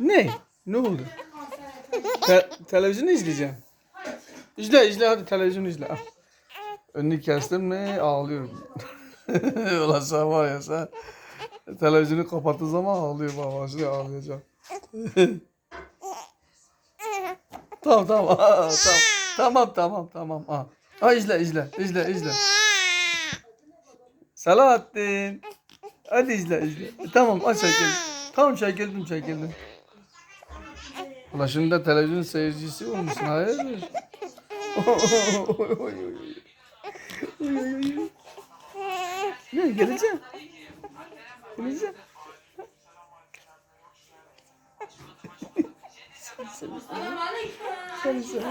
Ne? Ne oldu? Te- televizyon izleyeceğim. İzle izle hadi televizyon izle. Al. Önünü kestim mi ağlıyorum. Ulan sen var ya sen televizyonu kapattığı zaman ağlıyor bak başlıyor ağlayacak. tamam tamam tamam tamam tamam tamam ha. Ha izle izle izle izle. Selahattin. Hadi izle izle. Tamam aç çekil. Tamam çekildim çekildim. Ulan televizyon seyircisi olmuşsun hayırdır? Ne geleceğim? Geleceğim. Seni, seni.